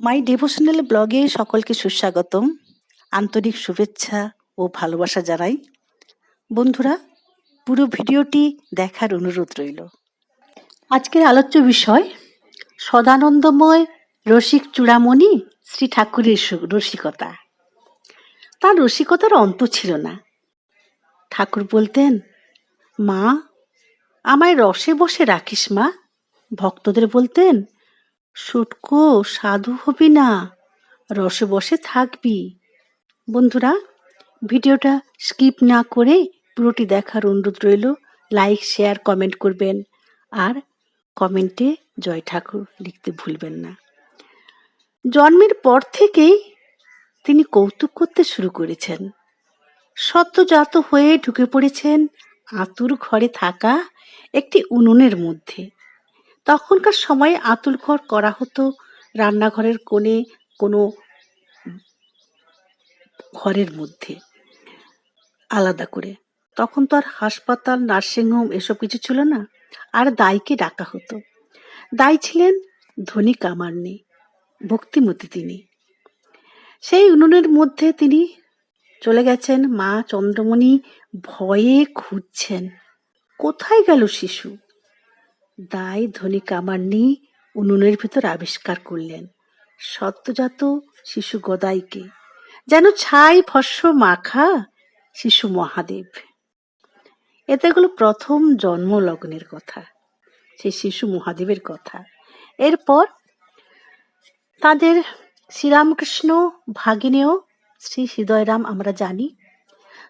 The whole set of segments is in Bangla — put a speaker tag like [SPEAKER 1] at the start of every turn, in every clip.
[SPEAKER 1] মাই ডিভোশনাল ব্লগে সকলকে সুস্বাগতম। আন্তরিক শুভেচ্ছা ও ভালোবাসা জানাই। বন্ধুরা, পুরো ভিডিওটি দেখার অনুরোধ রইল। আজকের আলোচ্য বিষয়, সদানন্দময় রসিক চূড়ামণি শ্রী ঠাকুরের রসিকতা। তার রসিকতার অন্ত ছিল না। ঠাকুর বলতেন, মা, আমায় রসে বসে রাখিস মা। ভক্তদের বলতেন শুটকো সাধু হবি না, রসে বসে থাকবি। বন্ধুরা, ভিডিওটা স্কিপ না করে পুরোটি দেখার অনুরোধ রইল, লাইক, শেয়ার, কমেন্ট করবেন, আর কমেন্টে জয় ঠাকুর লিখতে ভুলবেন না। জন্মের পর থেকেই তিনি কৌতুক করতে শুরু করেছেন। সদ্যজাত হয়ে ঢুকে পড়েছেন আতুর ঘরে থাকা একটি উনুনের মধ্যে। তখনকার সময়ে আতুর ঘর করা হতো। রান্নাঘরের কোণে কোনো ঘরের মধ্যে আলাদা করে। তখন তো আর হাসপাতাল, নার্সিংহোম এসব কিছু ছিল না, আর দাইকে ডাকা হতো। দাই ছিলেন ধনী কামারনি, ভক্তিমতী তিনি। সেই উনুনের মধ্যে তিনি চলে গেছেন, মা চন্দ্রমণি ভয়ে খুঁজছেন, কোথায় গেল শিশু? দাই ধনী কামারনি উনুনের ভিতর আবিষ্কার করলেন। সদ্যজাত শিশু গদাইকে। যেন ছাই ভস্য মাখা শিশু মহাদেব। এতে হলো প্রথম জন্মলগ্নের কথা সেই শিশু মহাদেবের কথা। এরপর তাদের শ্রীরামকৃষ্ণ ভাগিনেও শ্রী হৃদয়রাম আমরা জানি।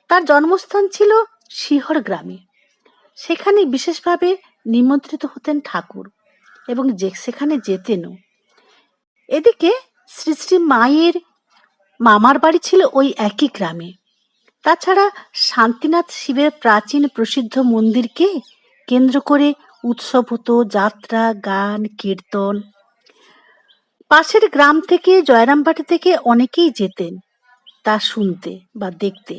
[SPEAKER 1] তার জন্মস্থান ছিল শিহর গ্রামে। সেখানে বিশেষভাবে নিমন্ত্রিত হতেন ঠাকুর এবং যে সেখানে যেতেনও এদিকে শ্রী শ্রী মায়ের মামার বাড়ি ছিল ওই একই গ্রামে। তাছাড়া শান্তিনাথ শিবের প্রাচীন প্রসিদ্ধ মন্দিরকে কেন্দ্র করে উৎসব হতো যাত্রা, গান, কীর্তন। পাশের গ্রাম থেকে জয়রামবাটি থেকে অনেকেই যেতেন তা শুনতে বা দেখতে।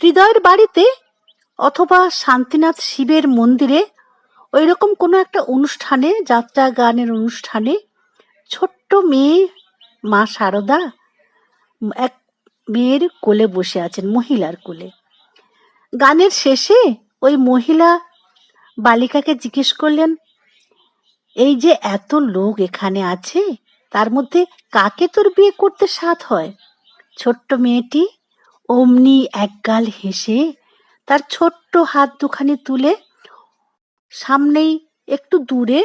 [SPEAKER 1] হৃদয়ের বাড়িতে অথবা শান্তিনাথ শিবের মন্দিরে ওই রকম কোনো একটা অনুষ্ঠানে, যাত্রা গানের অনুষ্ঠানে ছোট্ট মেয়ে মা শারদা এক মেয়ের কোলে বসে আছেন, মহিলার কোলে। গানের শেষে ওই মহিলা বালিকাকে জিজ্ঞেস করলেন, এই যে এত লোক এখানে আছে, তার মধ্যে কাকে তোর বিয়ে করতে সাধ হয়? ছোট্ট মেয়েটি অমনি একগাল হেসে তার ছোট্ট হাত দুখানি তুলে সামনেই একটু দূরে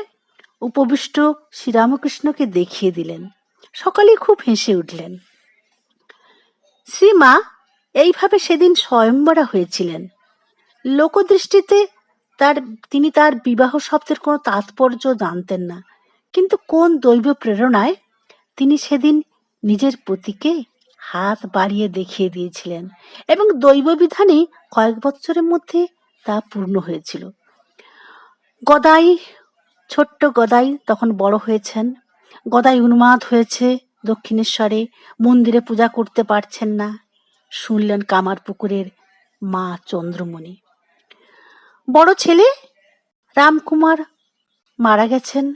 [SPEAKER 1] উপবিষ্ট শ্রীরামকৃষ্ণকে দেখিয়ে দিলেন। সকলে খুব হেসে উঠলেন। শ্রীমা, এইভাবে সেদিন স্বয়ংবরা হয়েছিলেন। লোকদৃষ্টিতে তার, তিনি তার বিবাহ শব্দের কোনো তাৎপর্য জানতেন না। কিন্তু কোন দৈব প্রেরণায় তিনি সেদিন নিজের পতিকে হাত বাড়িয়ে দেখিয়ে দিয়েছিলেন এবং দৈব বিধানেই কয়েক বছরের মধ্যে তা পূর্ণ হয়েছিল। গদাই, ছোট্ট গদাই তখন বড় হয়েছেন। গদাই উন্মাদ হয়েছে দক্ষিণেশ্বরে, মন্দিরে পূজা করতে পারছেন না, শুনলেন কামার পুকুরের মা চন্দ্রমণি। বড় ছেলে রামকুমার মারা গেছেন,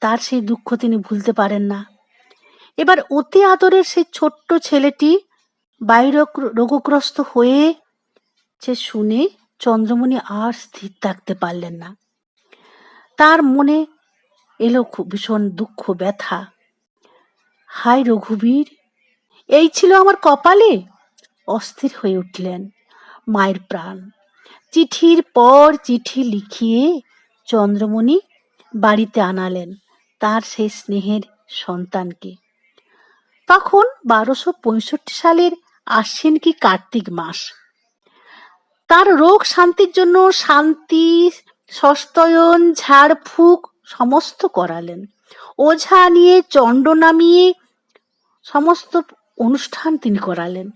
[SPEAKER 1] তার সেই দুঃখ তিনি ভুলতে পারেন না। এবার অতি আদরের সেই ছোট্ট ছেলেটি বাইরে রোগগ্রস্ত হয়ে, সে শুনে চন্দ্রমণি আর স্থির থাকতে পারলেন না। তার মনে এলো খুব ভীষণ দুঃখ, ব্যথা। হায় রঘুবীর, এই ছিল আমার কপালে? অস্থির হয়ে উঠলেন মায়ের প্রাণ। চিঠির পর চিঠি লিখিয়ে চন্দ্রমণি বাড়িতে আনালেন তার সেই স্নেহের সন্তানকে। তখন বারোশো পঁয়ষট্টি সালের আশ্বিন কি কার্তিক মাস? তার রোগ শান্তির জন্য শান্তি সস্তয়ন ঝাড়ফুঁক সমস্ত করালেন। ওঝা নিয়ে চণ্ড নামিয়ে সমস্ত অনুষ্ঠান তিনি করালেন।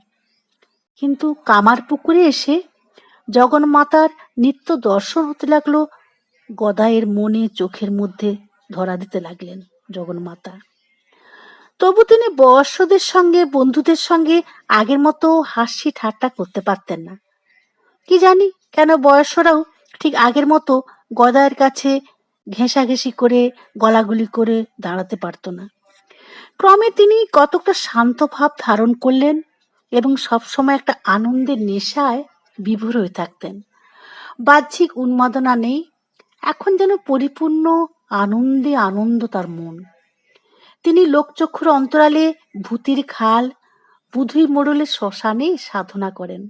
[SPEAKER 1] কিন্তু কামার পুকুরে এসে জগন্মাতার নিত্য দর্শন হতে লাগল গদায়ের মনে চোখের মধ্যে ধরা দিতে লাগলেন জগন্মাতা। তবু তিনি বয়স্কদের সঙ্গে, বন্ধুদের সঙ্গে আগের মতো হাসি ঠাট্টা করতে পারতেন না। কি জানি কেন বয়স্করাও ঠিক আগের মতো গদায়ের কাছে ঘেঁষাঘেঁষি করে, গলাগুলি করে দাঁড়াতে পারতো না। ক্রমে তিনি কতকটা শান্ত ভাব ধারণ করলেন এবং সবসময় একটা আনন্দের নেশায় বিভোর হয়ে থাকতেন। বাহ্যিক উন্মাদনা নেই, এখন যেন পরিপূর্ণ আনন্দে আনন্দ তার মন। তিনি লোকচক্ষুর অন্তরালে ভূতির খাল, বুধুই মোড়লে শ্মশানে সাধনা করেন।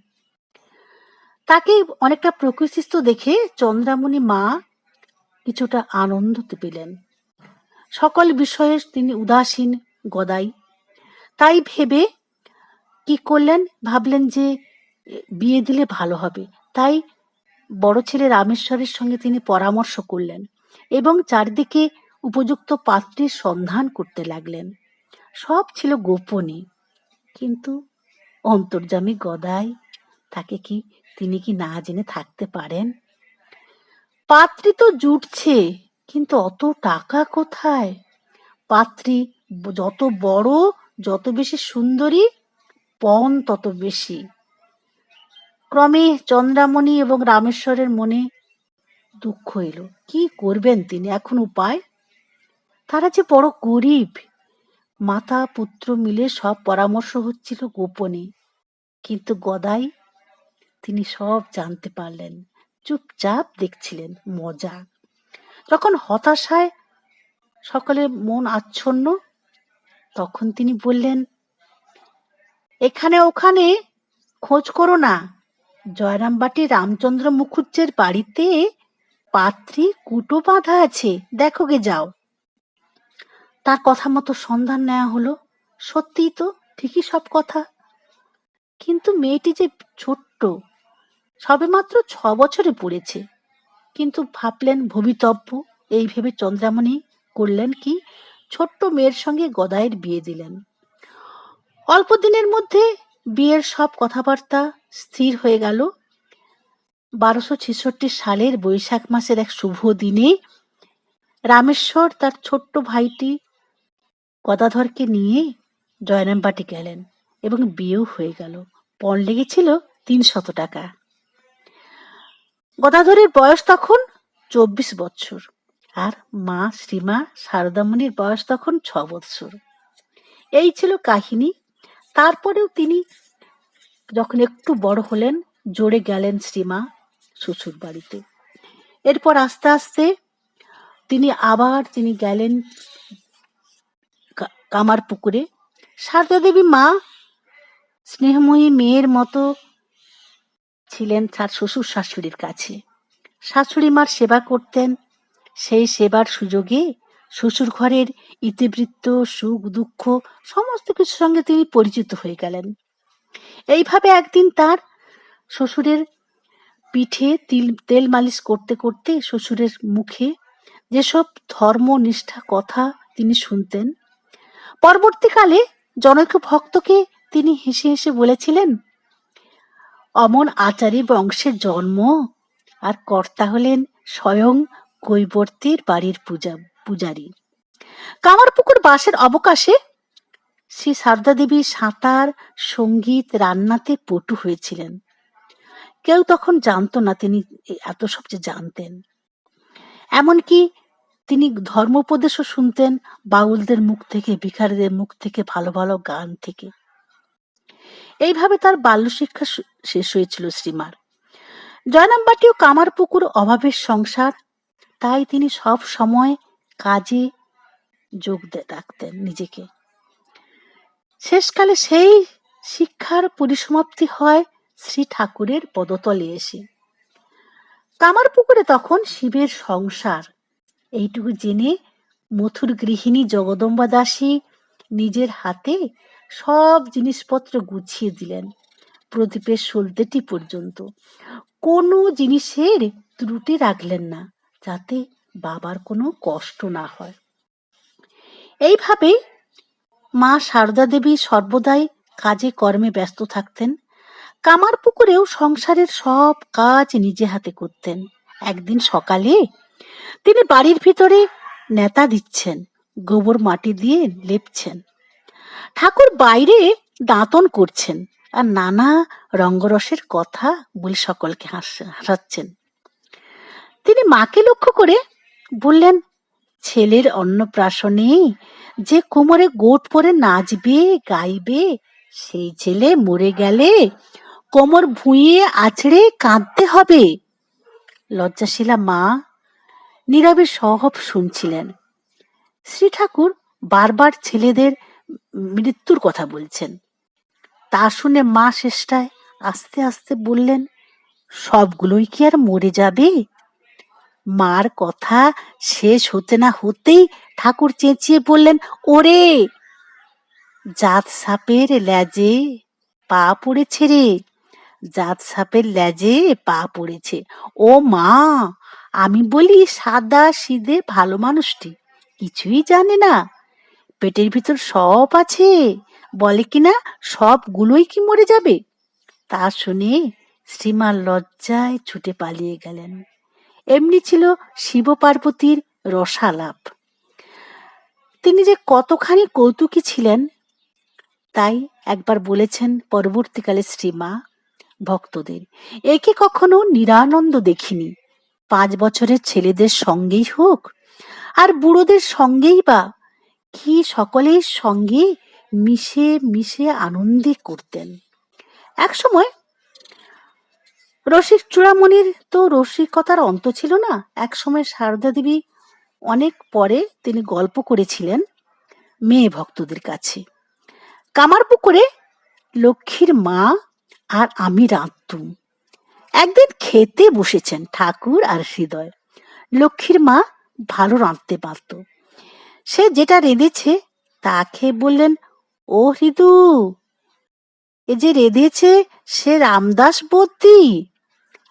[SPEAKER 1] তাকে অনেকটা প্রকৃতিস্থ দেখে চন্দ্রামণি মা কিছুটা আনন্দ পেলেন। সকল বিষয়ে তিনি উদাসীন, গদাই। তাই ভেবে কি করলেন? ভাবলেন যে বিয়ে দিলে ভালো হবে। তাই বড় ছেলে রামেশ্বরের সঙ্গে তিনি পরামর্শ করলেন এবং চারদিকে উপযুক্ত পাত্রের সন্ধান করতে লাগলেন। সব ছিল গোপনে, কিন্তু অন্তর্যামী গদাই তাকে কি তিনি কি না জেনে থাকতে পারেন? পাত্রী তো জুটছে, কিন্তু অত টাকা কোথায়? পাত্রী যত বড়, যত বেশি সুন্দরী, পণ তত বেশি। ক্রমে চন্দ্রামণি এবং রামেশ্বরের মনে দুঃখ এলো। কি করবেন তিনি? এখন উপায়? তারা যে বড় গরিব। মাতা পুত্র মিলে সব পরামর্শ হচ্ছিল গোপনে। কিন্তু গদাই তিনি সব জানতে পারলেন। চুপচাপ দেখছিলেন মজা। যখন হতাশায় সকলে মন আচ্ছন্ন। তখন তিনি বললেন, এখানে ওখানে খোঁজ করো না। জয়রামবাটি রামচন্দ্র মুখুজ্জের বাড়িতে পাত্রী কুটো বাঁধা আছে। দেখো গে যাও। তার কথা মতো সন্ধান নেওয়া হলো। সত্যিই তো ঠিকই সব কথা। কিন্তু মেয়েটি যে ছোট্ট সবেমাত্র ছ বছরে পড়েছে। কিন্তু ভাবলেন ভবিতব্য। এই ভেবে চন্দ্রামণি করলেন কি? ছোট্ট মেয়ের সঙ্গে গদাইয়ের বিয়ে দিলেন। অল্প দিনের মধ্যে বিয়ের সব কথাবার্তা স্থির হয়ে গেল। বারোশো ছেষট্টি সালের বৈশাখ মাসের এক শুভ দিনে রামেশ্বর তার ছোট্ট ভাইটি গদাধরকে নিয়ে জয়রামবাটি গেলেন এবং বিয়েও হয়ে গেল। পণ লেগেছিল তিনশত টাকা। গদাধরের বয়স তখন চব্বিশ বৎসর আর মা শ্রীমা শারদামণির বয়স তখন ছ বৎসর। এই ছিল কাহিনী। তারপরেও তিনি যখন একটু বড় হলেন, জোরে গেলেন শ্রীমা শ্বশুর বাড়িতে। এরপর আস্তে আস্তে তিনি আবার তিনি গেলেন কামার পুকুরে সারদা দেবী মা স্নেহময়ী মেয়ের মতো ছিলেন তার শ্বশুর শাশুড়ির কাছে। শাশুড়ি মার সেবা করতেন। সেই সেবার সুযোগে শ্বশুর ঘরের ইতিবৃত্ত, সুখ, দুঃখ সমস্ত কিছুর সঙ্গে তিনি পরিচিত হয়ে গেলেন। এইভাবে একদিন তার শ্বশুরের পিঠে তিল, তেল মালিশ করতে করতে শ্বশুরের মুখে যেসব ধর্ম, নিষ্ঠা, কথা তিনি শুনতেন, পরবর্তীকালে জনৈক ভক্তকে তিনি হেসে হেসে বলেছিলেন অমন আচারী বংশের জন্ম? আর কর্তা হলেন স্বয়ং কৈবর্তের বাড়ির পূজা, পূজারী। কামারপুকুর বাসের অবকাশে শ্রী সারদা দেবী সাঁতার, সংগীত, রান্নাতে পটু হয়েছিলেন। কেউ তখন জানতো না তিনি এত সব যে জানতেন। এমনকি তিনি ধর্মোপদেশও শুনতেন বাউলদের মুখ থেকে, ভিখারিদের মুখ থেকে ভালো ভালো গান থেকে। এইভাবে তার বাল্য শিক্ষা শেষ হয়েছিল শ্রীমার। জয়নামবাটি ও কামারপুকুর অভাবের সংসার, তাই তিনি সব সময় কাজে যোগ রাখতেন নিজেকে। শেষকালে সেই শিক্ষার পরিসমাপ্তি হয় শ্রী ঠাকুরের পদতলে এসে। কামারপুকুরে তখন শিবের সংসার। এইটুকু জেনে মথুর গৃহিণী জগদম্বা দাসী নিজের হাতে সব জিনিসপত্র গুছিয়ে দিলেন প্রদীপের সলতেটি পর্যন্ত। কোনো জিনিসের ত্রুটি রাখলেন না, যাতে বাবার কোনো কষ্ট না হয়। এইভাবে মা সারদা দেবী সর্বদাই কাজে কর্মে ব্যস্ত থাকতেন, কামার পুকুরেও সংসারের সব কাজ নিজে হাতে করতেন। একদিন সকালে তিনি বাড়ির ভিতরে নেতা দিচ্ছেন, গোবর মাটি দিয়ে লেপছেন। ঠাকুর বাইরে দাঁতন করছেন আর নানা রঙ্গরসের কথা বলে সকলকে হাসাচ্ছেন। তিনি মাকে লক্ষ্য করে বললেন, ছেলের অন্নপ্রাশনে যে কোমরে গোট পরে নাচবে, গাইবে, সেই ছেলে মরে গেলে কোমর ভুঁইয়ে আছড়ে কাঁদতে হবে। লজ্জাশীলা মা নীরবে সহব শুনছিলেন। শ্রী ঠাকুর বারবার ছেলেদের মৃত্যুর কথা বলছেন। তা শুনে মা শেষটায় আস্তে আস্তে বললেন, সবগুলোই কি আর মরে যাবে? মার কথা শেষ হতে না হতেই ঠাকুর চেঁচিয়ে বললেন, ওরে, জাত সাপের ল্যাজে পা পড়েছে রে, জাত সাপের ল্যাজে পা পড়েছে। ও মা, আমি বলি সাদা সিদে ভালো মানুষটি, কিছুই জানে না। পেটের ভিতর সব আছে। বলে কিনা সবগুলোই কি মরে যাবে? তা শুনে শ্রীমা লজ্জায় ছুটে পালিয়ে গেলেন। এমনি ছিল শিব পার্বতীর রসালাপ। তিনি যে কতখানি কৌতুকী ছিলেন, তাই একবার বলেছেন পরবর্তীকালে শ্রীমা ভক্তদের। একে কখনো নিরানন্দ দেখিনি। পাঁচ বছরের ছেলেদের সঙ্গেই হোক, আর বুড়োদের সঙ্গেই বা কি সকলের সঙ্গে মিশে মিশে আনন্দে করতেন। এক সময় রসিক চূড়ামণির তো রসিকতার অন্ত ছিল না। এক সময় সারদা দেবী অনেক পরে তিনি গল্প করেছিলেন মেয়ে ভক্তদের কাছে। কামার পুকুরে লক্ষ্মীর মা আর আমি রাঁধতুম। একদিন খেতে বসেছেন ঠাকুর আর হৃদয়। লক্ষ্মীর মা ভালো রাঁধতে পারত। সে যেটা রেঁধেছে, তা খেয়ে বললেন, ও হৃদু, এ যে রেঁধেছে সে রামদাস বদ্যি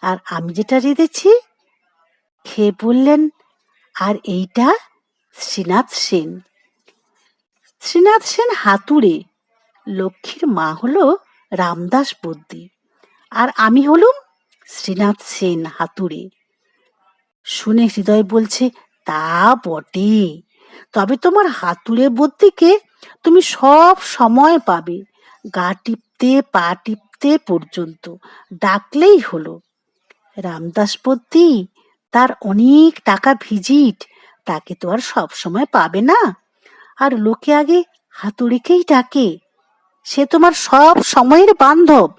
[SPEAKER 1] আর আমি যেটা রেঁধেছি? খেয়ে বললেন, আর এইটা শ্রীনাথ সেন। শ্রীনাথ সেন হাতুড়ে, লক্ষ্মীর মা হলো রামদাস বদ্যি আর আমি হলুম শ্রীনাথ সেন হাতুড়ে। শুনে হৃদয় বলছে, তা বটে। তবে তোমার হাতুড়ে বদ্যিকে তুমি সব সময় পাবে। গা টিপতে, পা টিপতে পর্যন্ত। ডাকলেই হলো। রামদাস রামদাসপতি তার অনেক টাকা ভিজিট, তাকে তো আর সব সময় পাবে না। আর লোকে আগে হাতুড়িকেই ডাকে। সে তোমার সব সময়ের বান্ধব।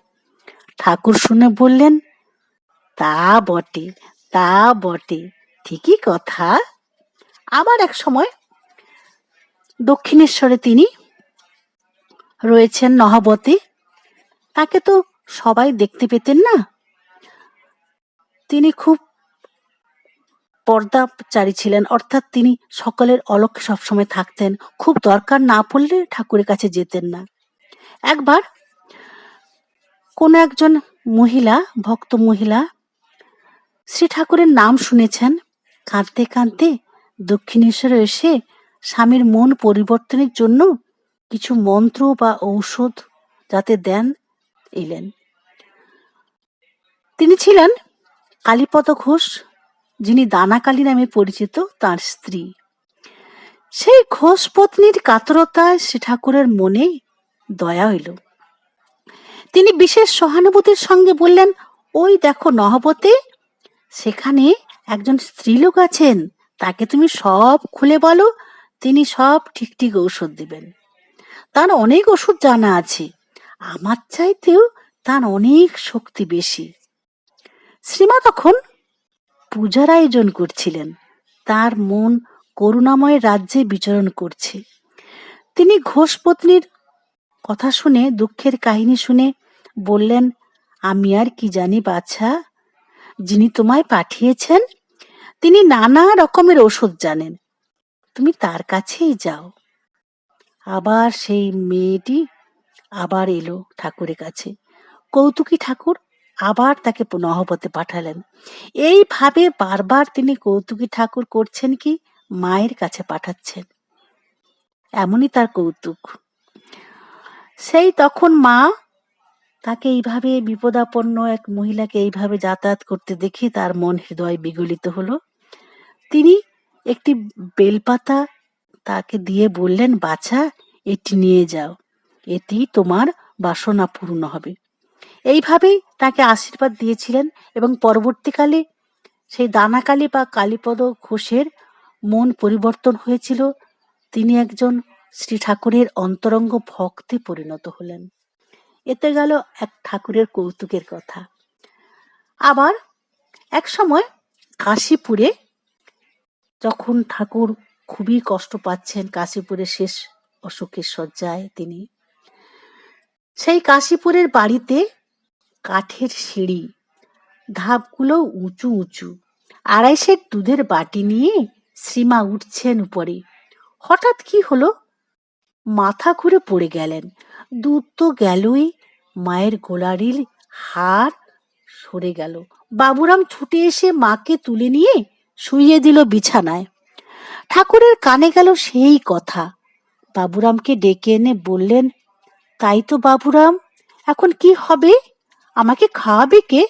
[SPEAKER 1] ঠাকুর শুনে বললেন, তা বটে তা বটে। ঠিকই কথা। আবার এক সময় দক্ষিণেশ্বরে তিনি রয়েছেন নহবতে। তাকে তো সবাই দেখতে পেতেন না। তিনি খুব পর্দাচারী ছিলেন, অর্থাৎ তিনি সকলের অলক্ষ্যে সবসময় থাকতেন। খুব দরকার না পড়লে ঠাকুরের কাছে যেতেন না। একবার কোনো একজন মহিলা, ভক্ত মহিলা শ্রী ঠাকুরের নাম শুনেছেন। কাঁদতে কাঁদতে দক্ষিণেশ্বরে এসে স্বামীর মন পরিবর্তনের জন্য কিছু মন্ত্র বা ঔষধ যাতে দেন এলেন। তিনি ছিলেন কালীপদ ঘোষ, যিনি দানাকালী নামে পরিচিত তার স্ত্রী। সেই ঘোষ পত্নীর কাতরতায় শ্রী ঠাকুরের মনে দয়া হইল তিনি বিশেষ সহানুভূতির সঙ্গে বললেন, ওই দেখো নহবতে, সেখানে একজন স্ত্রীলোক আছেন, তাকে তুমি সব খুলে বলো তিনি সব ঠিক ঠিক ঔষধ দিবেন। তার অনেক ওষুধ জানা আছে। আমার চাইতেও তার অনেক শক্তি বেশি। শ্রীমা তখন পূজার আয়োজন করছিলেন। তার মন করুণাময় রাজ্যে বিচরণ করছে। তিনি ঘোষপত্নীর কথা শুনে, দুঃখের কাহিনী শুনে বললেন, আমি আর কি জানি বাছা, যিনি তোমায় পাঠিয়েছেন, তিনি নানা রকমের ওষুধ জানেন। তুমি তার কাছেই যাও। আবার সেই মেয়েটি আবার এলো ঠাকুরের কাছে। কৌতুকী ঠাকুর আবার তাকে নহবতে পাঠালেন। এইভাবে বারবার তিনি কৌতুকী ঠাকুর করছেন কি মায়ের কাছে পাঠাচ্ছেন। এমনই তার কৌতুক। সেই তখন মা তাকে এইভাবে বিপদাপন্ন এক মহিলাকে এইভাবে যাতায়াত করতে দেখে তার মন হৃদয় বিগলিত হলো। তিনি একটি বেলপাতা তাকে দিয়ে বললেন, বাছা, এটি নিয়ে যাও। এটি তোমার বাসনা পূর্ণ হবে। এইভাবেই তাকে আশীর্বাদ দিয়েছিলেন এবং পরবর্তীকালে সেই দানাকালী বা কালীপদ ঘোষের মন পরিবর্তন হয়েছিল। তিনি একজন শ্রী ঠাকুরের অন্তরঙ্গ ভক্তে পরিণত হলেন। এতে গেল এক ঠাকুরের কৌতুকের কথা। আবার এক সময় কাশীপুরে যখন ঠাকুর খুবই কষ্ট পাচ্ছেন কাশীপুরের শেষ অসুখের শয্যায় তিনি, সেই কাশীপুরের বাড়িতে কাঠের সিঁড়ি, ধাপগুলো উঁচু উঁচু, আড়াইশের দুধের বাটি নিয়ে শ্রীমা উঠছেন উপরে। হঠাৎ কি হলো? মাথা ঘুরে পড়ে গেলেন। দুধ তো গেলই, মায়ের গোলারির হার সরে গেল। বাবুরাম ছুটে এসে মাকে তুলে নিয়ে শুইয়ে দিল বিছানায়। ঠাকুরের কানে গেল সেই কথা। বাবুরামকে ডেকে এনে বললেন, তাই তো বাবুরাম, এখন কি হবে? আমাকে খাওয়াবে কে?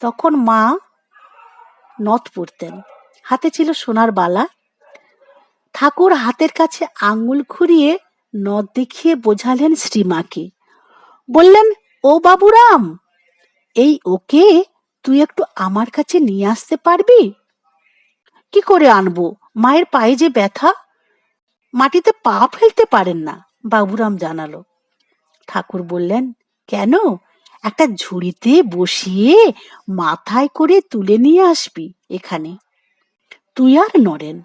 [SPEAKER 1] তখন মা নথ পড়তেন। হাতে ছিল সোনার বালা। ঠাকুর হাতের কাছে আঙ্গুল ঘুরিয়ে নথ দেখিয়ে বোঝালেন শ্রীমাকে। বললেন, ও বাবুরাম, এই ওকে তুই একটু আমার কাছে নিয়ে আসতে পারবি? কি করে আনব? মায়ের পায়ে যে ব্যথা? মাটিতে পা ফেলতে পারেন না, বাবুরাম জানালো। ঠাকুর বললেন, কেন? একটা ঝুড়িতে বসিয়ে মাথায় করে তুলে নিয়ে আসবি এখানে। তুই আর নরেন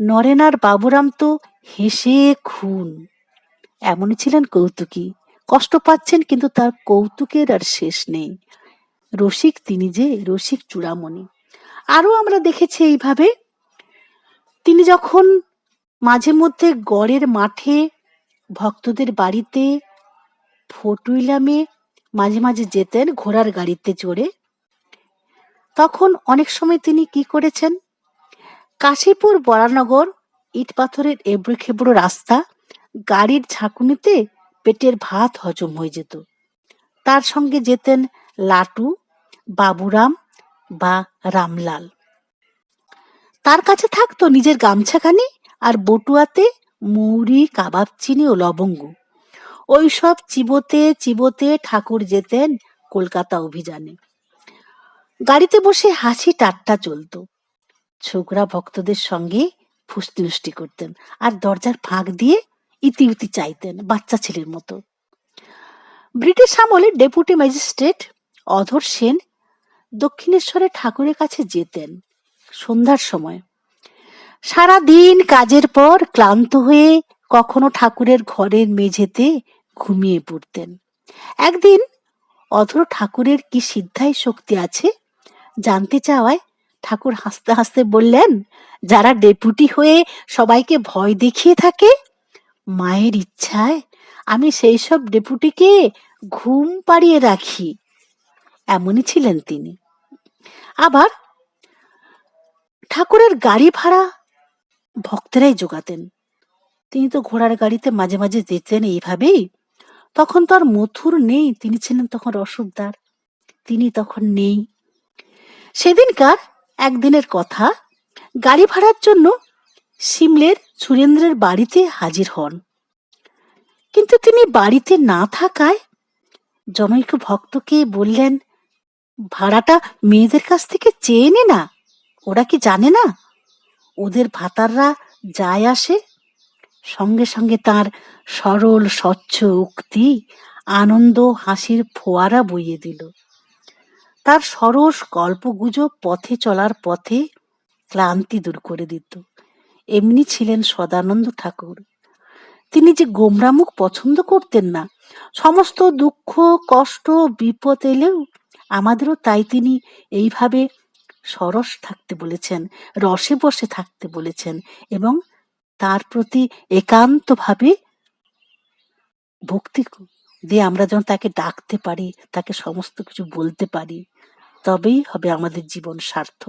[SPEAKER 1] নরেন আর বাবুরাম তো হেসে খুন। এমনই ছিলেন কৌতুকী। কষ্ট পাচ্ছেন কিন্তু তার কৌতুকের আর শেষ নেই। রসিক তিনি যে, রসিক চূড়ামণি। আরও আমরা দেখেছি এইভাবে। তিনি যখন মাঝে মধ্যে গড়ের মাঠে ভক্তদের বাড়িতে ফটুইলামে মাঝে মাঝে যেতেন ঘোড়ার গাড়িতে চড়ে, তখন অনেক সময় তিনি কি করেছেন? কাশীপুর বরানগর ইট পাথরের এবড়ো খেবড়ো রাস্তা গাড়ির ঝাঁকুনিতে পেটের ভাত হজম হয়ে যেত। তার সঙ্গে যেতেন লাটু, বাবুরাম বা রামলাল। তার কাছে থাকতো নিজের গামছাখানি আর বটুয়াতে মৌরি, কাবাব, চিনি ও লবঙ্গ। ওই সব চিবোতে চিবোতে ঠাকুর যেতেন কলকাতা অভিযানে। গাড়িতে বসে হাসি ঠাট্টা চলতো। ছোকরা ভক্তদের সঙ্গে ফুসতি করতেন আর দরজার ফাঁক দিয়ে ইতি উতি চাইতেন বাচ্চা ছেলের মতো। ব্রিটিশ আমলে ডেপুটি ম্যাজিস্ট্রেট অধর সেন দক্ষিণেশ্বরে ঠাকুরের কাছে যেতেন সন্ধ্যার সময়। সারা দিন কাজের পর ক্লান্ত হয়ে কখনো ঠাকুরের ঘরের মেঝেতে ঘুমিয়ে পড়তেন। একদিন অধর ঠাকুরের কি সিদ্ধায় শক্তি আছে জানতে চাওয়ায় ঠাকুর হাসতে হাসতে বললেন, যারা ডেপুটি হয়ে সবাইকে ভয় দেখিয়ে থাকে, মায়ের ইচ্ছায় আমি সেই সব ডেপুটিকে ঘুম পাড়িয়ে রাখি। এমনই ছিলেন তিনি। আবার ঠাকুরের গাড়ি ভাড়া ভক্তেরাই যোগাতেন তিনি তো ঘোড়ার গাড়িতে মাঝে মাঝে যেতেন এইভাবেই। তখন তো আর মথুর নেই, তিনি ছিলেন তখন রসবদার তিনি তখন নেই। সেদিনকার একদিনের কথা, গাড়ি ভাড়ার জন্য সিমলের সুরেন্দ্রের বাড়িতে হাজির হন। কিন্তু তিনি বাড়িতে না থাকায় জনৈক ভক্তকে বললেন ভাড়াটা মেয়েদের কাছ থেকে চেয়ে নে না। ওরা কি জানে না? ওদের ভাতাররা যায় আসে। সঙ্গে সঙ্গে তার সরল, স্বচ্ছ উক্তি, আনন্দ, হাসির ফোয়ারা বইয়ে দিল। তার সরস গল্পগুজব পথে চলার পথে ক্লান্তি দূর করে দিত। এমনি ছিলেন সদানন্দ ঠাকুর। তিনি যে গোমরামুখ পছন্দ করতেন না, সমস্ত দুঃখ, কষ্ট, বিপদ এলেও আমাদেরও তাই তিনি এইভাবে সরস থাকতে বলেছেন, রসে বসে থাকতে বলেছেন এবং তার প্রতি একান্তভাবে ভক্তি দিয়ে আমরা যেন তাকে ডাকতে পারি, তাকে সমস্ত কিছু বলতে পারি, তবেই হবে আমাদের জীবন সার্থক।